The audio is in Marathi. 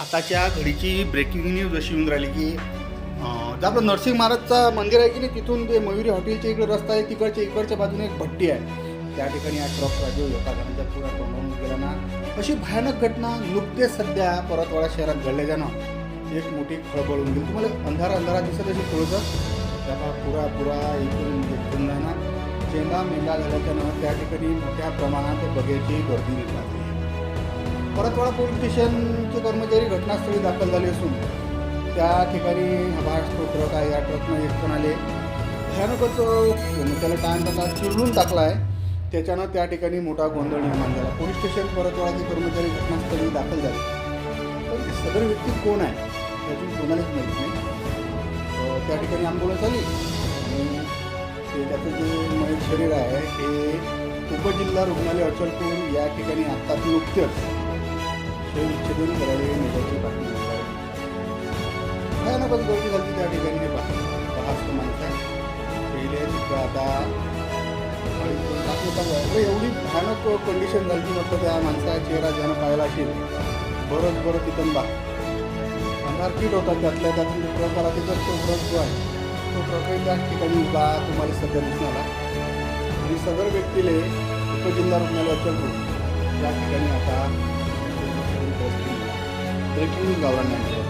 आताच्या घडीची ब्रेकिंग न्यूज अशी येऊन राहिली की जे आपलं नरसिंह महाराजचं मंदिर आहे की नाही तिथून ते मयुरी हॉटेलच्या इकडे रस्ता आहे तिकडच्या इकडच्या बाजूने एक भट्टी आहे. त्या ठिकाणी हा ट्रक राजीव एका जणांच्या पुरा तोंडावून गेला ना. अशी भयानक घटना नुकतेच सध्या परतवाडा शहरात घडल्याच्यानं एक मोठी खळबळ होऊन गेली तुम्हाला अंधार अंधारा दिसत अशी थोडंसं. त्याला पुरा पुरा इकडून घेऊन आहे चेंडा मेंदा झाल्याच्यानं त्या ठिकाणी मोठ्या प्रमाणात बगेची गर्दी निर्माण झाली परतवाडा पोलीस स्टेशनचे कर्मचारी घटनास्थळी दाखल झाले असून त्या ठिकाणी महाराष्ट्र तो ट्रक आहे या ट्रकनं एक जण आले. भयानकच त्याला टाइम त्याचा चिरडून टाकला आहे त्याच्यानं त्या ठिकाणी मोठा गोंधळ निर्माण झाला. पोलीस स्टेशन परतवाडाचे कर्मचारी घटनास्थळी दाखल झाले. पण सदर व्यक्ती कोण आहे त्याची कोणालाच माहीत नाही. त्या ठिकाणी आंदोलन झाली. आणि ते त्याचं जे मयत शरीर आहे हे उपजिल्हा रुग्णालय अचलपूर या ठिकाणी आत्ताच ते शवविच्छेदन करावे नेण्याची बातमी मिळाली भयानकच गर्दी झाली त्या ठिकाणी हे पहा बहास्त माणसं आहे पहिले सुद्धा आता एवढी भयानक कंडिशन झाली म्हटलं त्या माणसाचा चेहरा ज्यानं पाहिला असेल बरंच बरं तिथं बा अंधार होता त्यातल्या त्यातून म्हणजे जो ट्रक आला तिथं तो ट्रक जो आहे तो ट्रकही त्याच ठिकाणी उभा तुम्हाला सध्या दिसून आला आणि सदर व्यक्तीले उपजिल्हा रुग्णालयाच्या अचलपूर या ठिकाणी आता Thank you, Governor.